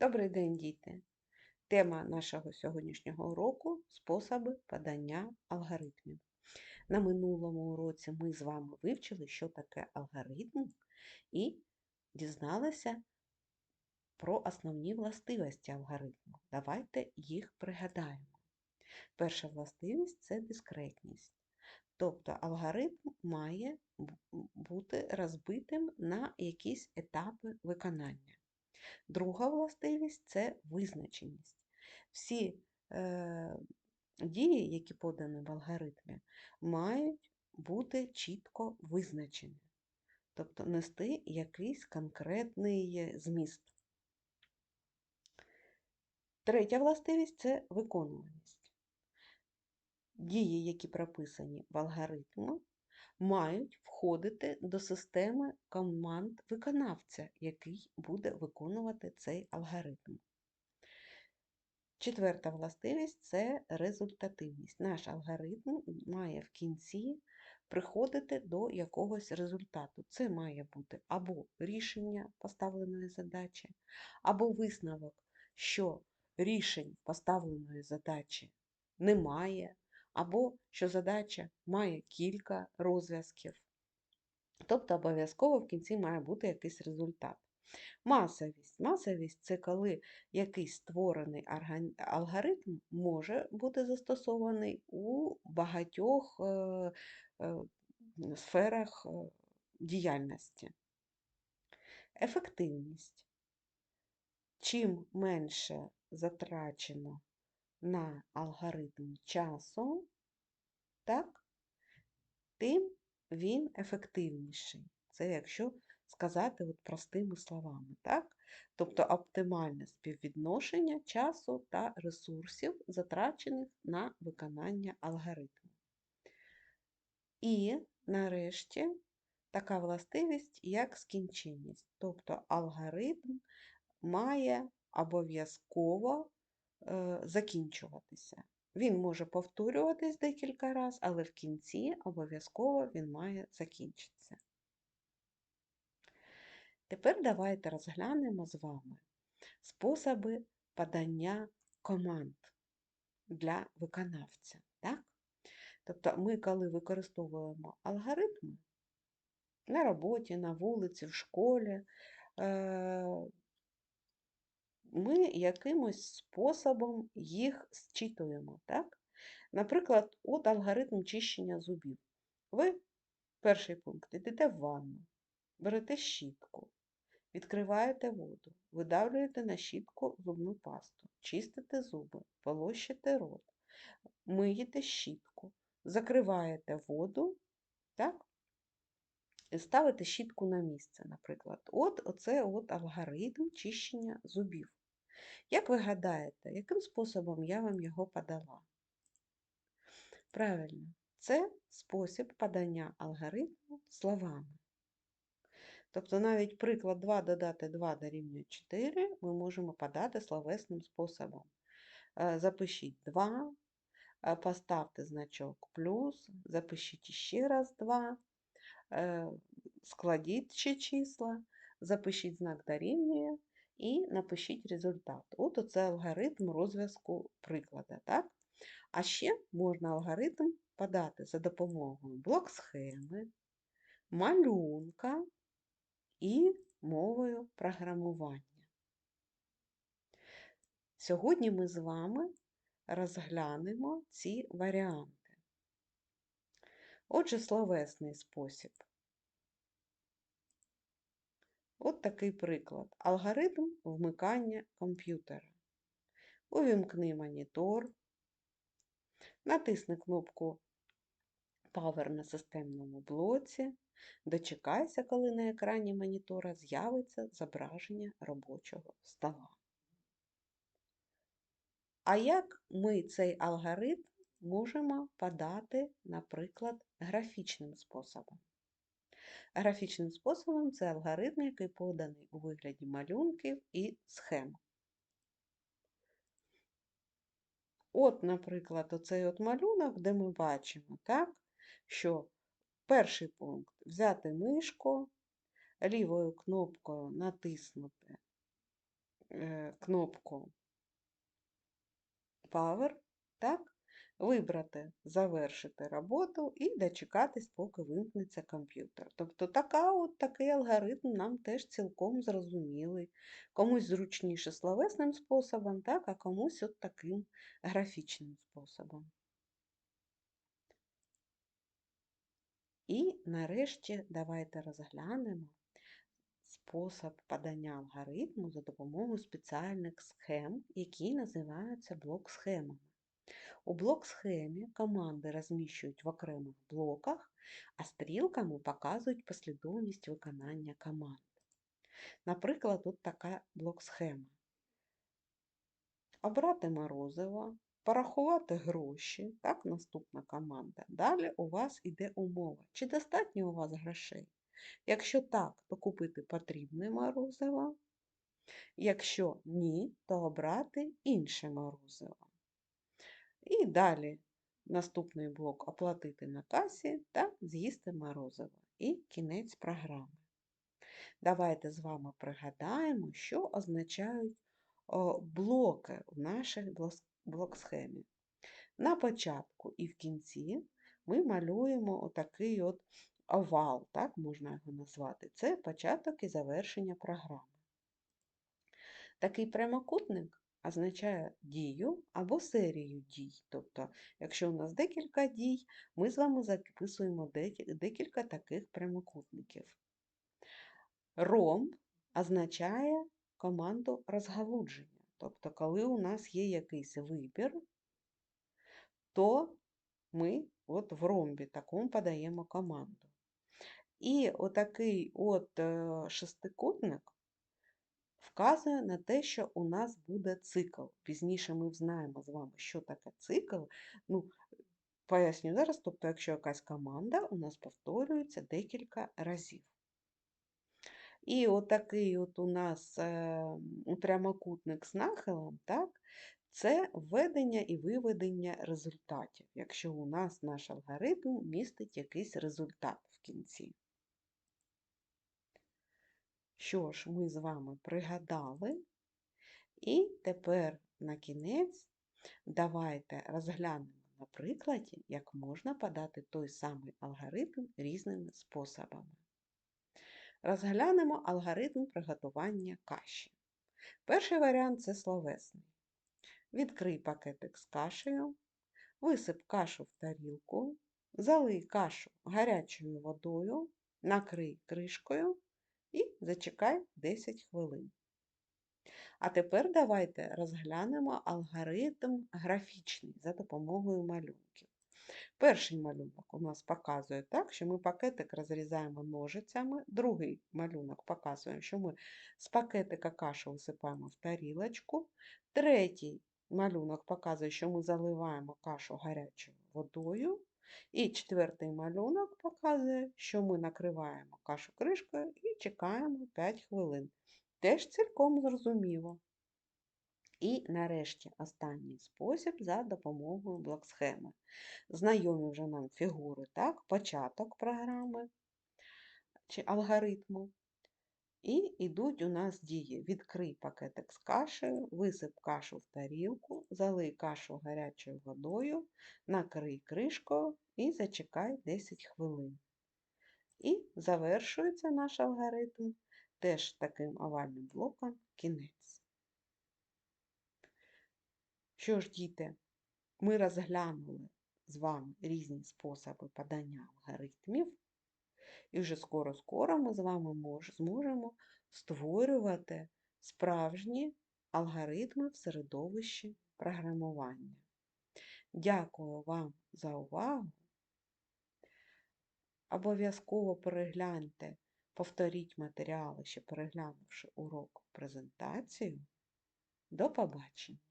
Добрий день, діти! Тема нашого сьогоднішнього уроку способи подання алгоритмів. На минулому уроці ми з вами вивчили, що таке алгоритм, і дізналися про основні властивості алгоритму. Давайте їх пригадаємо. Перша властивість це дискретність. Тобто алгоритм має бути розбитим на якісь етапи виконання. Друга властивість це визначеність. Всі е, дії, які подані в алгоритмі, мають бути чітко визначені, тобто нести якийсь конкретний зміст. Третя властивість це виконуваність. Дії, які прописані в алгоритму, мають входити до системи команд виконавця, який буде виконувати цей алгоритм. Четверта властивість це результативність. Наш алгоритм має в кінці приходити до якогось результату. Це має бути або рішення поставленої задачі, або висновок, що рішень поставленої задачі немає, або що задача має кілька розв'язків. Тобто обов'язково в кінці має бути якийсь результат. Масовість. Масовість це коли якийсь створений алгоритм може бути застосований у багатьох е, е, сферах е, діяльності. Ефективність. Чим менше затрачено на алгоритм часу, так, тим він ефективніший. Це якщо сказати от простими словами. так? Тобто оптимальне співвідношення часу та ресурсів, затрачених на виконання алгоритму. І, нарешті, така властивість, як скінченність. Тобто алгоритм має обов'язково закінчуватися. Він може повторюватись декілька разів, але в кінці обов'язково він має закінчитися. Тепер давайте розглянемо з вами способи подання команд для виконавця. Так? Тобто ми, коли використовуємо алгоритми на роботі, на вулиці, в школі, е, ми якимось способом їх зчитуємо. Так? Наприклад, от алгоритм чищення зубів. Ви, перший пункт, йдете в ванну, берете щітку, відкриваєте воду, видавлюєте на щітку зубну пасту, чистите зуби, полощите рот, миєте щітку, закриваєте воду, так? і ставите щітку на місце, наприклад. От оце от алгоритм чищення зубів. Як ви гадаєте, яким способом я вам його подала? Правильно, це спосіб подання алгоритму словами. Тобто навіть приклад 2 додати 2 дорівнює 4 ми можемо подати словесним способом. Е, запишіть 2, е, поставте значок плюс, запишіть ще раз 2, е, складіть ще числа, запишіть знак дорівнює і напишіть результат. От оце алгоритм розв'язку приклада. Так? А ще можна алгоритм подати за допомогою блок-схеми, малюнка і мовою програмування. Сьогодні ми з вами розглянемо ці варіанти. Отже, словесний спосіб. От такий приклад. Алгоритм вмикання комп'ютера. Увімкни монітор, натисни кнопку Power на системному блоці, дочекайся, коли на екрані монітора з'явиться зображення робочого стола. А як ми цей алгоритм можемо подати, наприклад, графічним способом? Графічним способом це алгоритм, який поданий у вигляді малюнків і схем. От, наприклад, оцей от малюнок, де ми бачимо, так, що перший пункт взяти мишку, лівою кнопкою натиснути е, кнопку Power, так? Вибрати Завершити роботу і дочекатись, поки вимкнеться комп'ютер. Тобто така от, такий алгоритм нам теж цілком зрозумілий. Комусь зручніше словесним способом, так, а комусь от таким графічним способом. І нарешті давайте розглянемо спосіб подання алгоритму за допомогою спеціальних схем, які називаються блок-схемами. У блок-схемі команди розміщують в окремих блоках, а стрілками показують послідовність виконання команд. Наприклад, тут така блок-схема. Обрати морозиво, порахувати гроші, так, наступна команда. Далі у вас іде умова. Чи достатньо у вас грошей? Якщо так, то купити потрібне морозиво. Якщо ні, то обрати інше морозиво. І далі наступний блок оплатити на касі та з'їсти морозиво. І кінець програми. Давайте з вами пригадаємо, що означають блоки в нашій блок-схемі. На початку і в кінці ми малюємо отакий от овал, так можна його назвати. Це початок і завершення програми. Такий прямокутник означає дію або серію дій. Тобто, якщо у нас декілька дій, ми з вами записуємо декілька таких прямокутників. Ромб означає команду розгалудження. Тобто, коли у нас є якийсь вибір, то ми от в ромбі такому подаємо команду. І отакий от е, шестикутник вказує на те, що у нас буде цикл. Пізніше ми знаємо з вами, що таке цикл. Ну, Поясню зараз, тобто, якщо якась команда у нас повторюється декілька разів. І отакий от у нас е, прямокутник з нахилом, так, це введення і виведення результатів, якщо у нас наш алгоритм містить якийсь результат в кінці. Що ж, ми з вами пригадали, і тепер на кінець давайте розглянемо на прикладі, як можна подати той самий алгоритм різними способами. Розглянемо алгоритм приготування каші. Перший варіант це словесний. Відкрий пакетик з кашею, висип кашу в тарілку, залий кашу гарячою водою, накрий кришкою і зачекай 10 хвилин. А тепер давайте розглянемо алгоритм графічний за допомогою малюнків. Перший малюнок у нас показує так, що ми пакетик розрізаємо ножицями, другий малюнок показує, що ми з пакетика кашу висипаємо в тарілочку, третій малюнок показує, що ми заливаємо кашу гарячою водою. І четвертий малюнок показує, що ми накриваємо кашу кришкою і чекаємо 5 хвилин. Теж цілком зрозуміло. І нарешті останній спосіб за допомогою блок-схеми. Знайомі вже нам фігури, так, початок програми чи алгоритму. І йдуть у нас дії. Відкрий пакетик з кашею, висип кашу в тарілку, залий кашу гарячою водою, накрий кришкою і зачекай 10 хвилин. І завершується наш алгоритм теж таким овальним блоком кінець. Що ж, діти, ми розглянули з вами різні способи подання алгоритмів. І вже скоро-скоро ми з вами мож, зможемо створювати справжні алгоритми в середовищі програмування. Дякую вам за увагу. Обов'язково перегляньте, повторіть матеріали, ще переглянувши урок презентацію. До побачення!